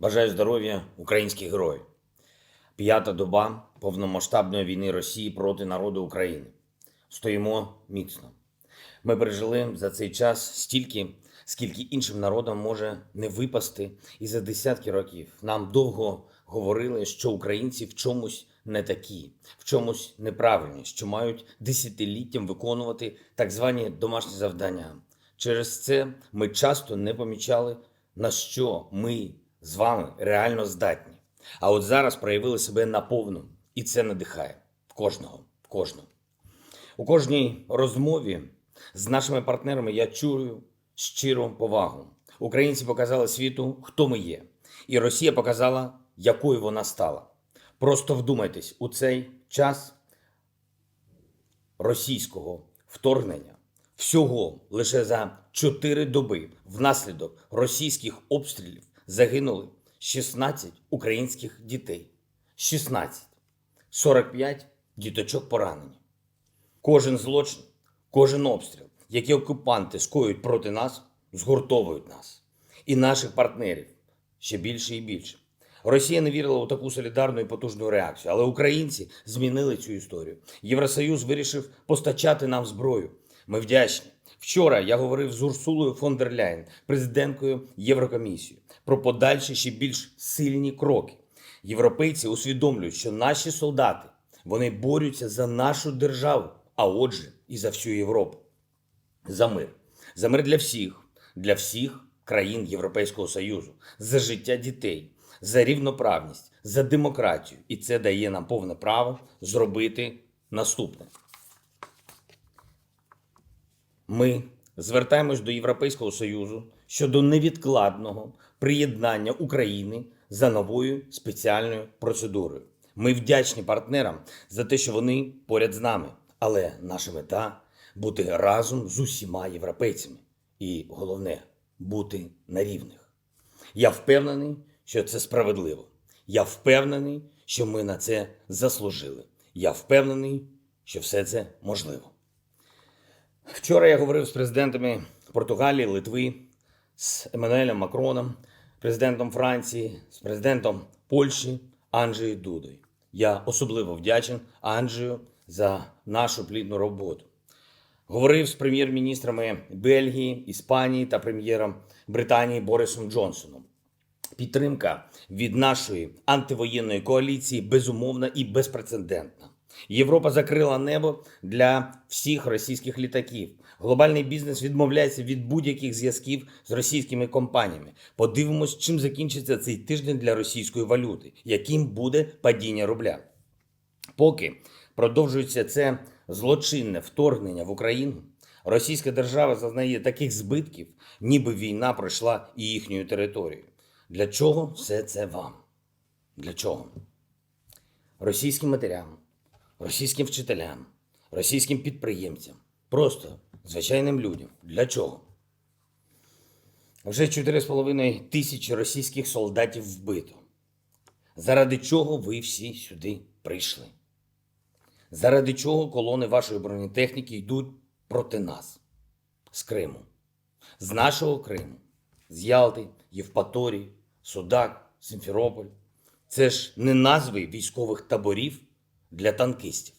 Бажаю здоров'я українських героїв. П'ята доба повномасштабної війни Росії проти народу України. Стоїмо міцно. Ми пережили за цей час стільки, скільки іншим народам може не випасти і за десятки років. Нам довго говорили, що українці в чомусь не такі, в чомусь неправильні, що мають десятиліттям виконувати так звані домашні завдання. Через це ми часто не помічали, на що ми з вами реально здатні. А от зараз проявили себе наповну, і це надихає кожного, кожного. У кожній розмові з нашими партнерами я чую щиру повагу. Українці показали світу, хто ми є, і Росія показала, якою вона стала. Просто вдумайтесь, у цей час російського вторгнення всього лише за 4 доби внаслідок російських обстрілів загинули 16 українських дітей. 16. 45 діточок поранені. Кожен злочин, кожен обстріл, які окупанти скоюють проти нас, згуртовують нас і наших партнерів ще більше і більше. Росія не вірила у таку солідарну і потужну реакцію, але українці змінили цю історію. Євросоюз вирішив постачати нам зброю. Ми вдячні. Вчора я говорив з Урсулою фон дер Ляєн, президенткою Єврокомісії, про подальші ще більш сильні кроки. Європейці усвідомлюють, що наші солдати вони борються за нашу державу, а отже, і за всю Європу. За мир. За мир для всіх, для всіх країн Європейського Союзу, за життя дітей, за рівноправність, за демократію. І це дає нам повне право зробити наступне. Ми звертаємось до Європейського Союзу щодо невідкладного приєднання України за новою спеціальною процедурою. Ми вдячні партнерам за те, що вони поряд з нами. Але наша мета бути разом з усіма європейцями. І головне бути на рівних. Я впевнений, що це справедливо. Я впевнений, що ми на це заслужили. Я впевнений, що все це можливо. Вчора я говорив з президентами Португалії, Литви, з Еммануелем Макроном, президентом Франції, з президентом Польщі Анджею Дудою. Я особливо вдячен Анджею за нашу плідну роботу. Говорив з прем'єр-міністрами Бельгії, Іспанії та прем'єром Британії Борисом Джонсоном. Підтримка від нашої антивоєнної коаліції безумовна і безпрецедентна. Європа закрила небо для всіх російських літаків. Глобальний бізнес відмовляється від будь-яких зв'язків з російськими компаніями. Подивимось, чим закінчиться цей тиждень для російської валюти, яким буде падіння рубля. Поки продовжується це злочинне вторгнення в Україну, російська держава зазнає таких збитків, ніби війна пройшла і їхньою територією. Для чого все це вам? Для чого? Російським матерям, російським вчителям, російським підприємцям, просто звичайним людям. Для чого? Вже 4,5 тисячі російських солдатів вбито. Заради чого ви всі сюди прийшли? Заради чого колони вашої бронетехніки йдуть проти нас з Криму, з нашого Криму, з Ялти, Євпаторії, Судак, Симферополь. Це ж не назви військових таборів для танкистів.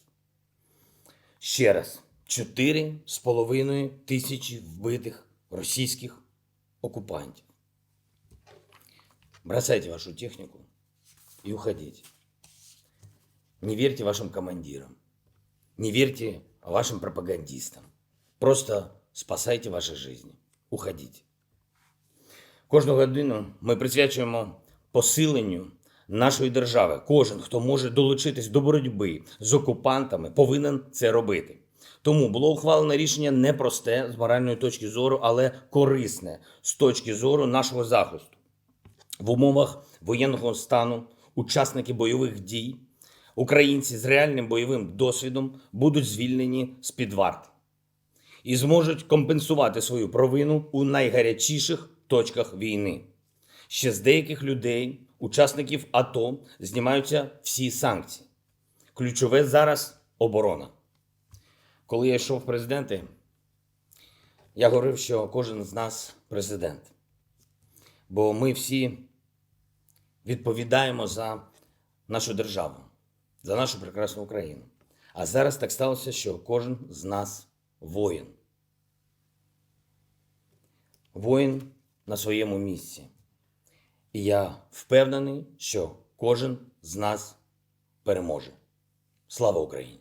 Ще раз, 4,5 тисячі вбитих російських оккупантів. Бросайте вашу технику и уходите. Не верьте вашим командирам. Не верьте вашим пропагандистам. Просто спасайте ваші жизни. Уходіть. Кожну годину ми присвячуємо посиленню нашої держави. Кожен, хто може долучитись до боротьби з окупантами, повинен це робити. Тому було ухвалено рішення непросте з моральної точки зору, але корисне з точки зору нашого захисту. В умовах воєнного стану учасники бойових дій, українці з реальним бойовим досвідом будуть звільнені з під варти і зможуть компенсувати свою провину у найгарячіших точках війни. Ще з деяких людей, учасників АТО знімаються всі санкції. Ключове зараз оборона. Коли я йшов в президенти, я говорив, що кожен з нас президент. Бо ми всі відповідаємо за нашу державу, за нашу прекрасну Україну. А зараз так сталося, що кожен з нас воїн. Воїн на своєму місці. І я впевнений, що кожен з нас переможе. Слава Україні!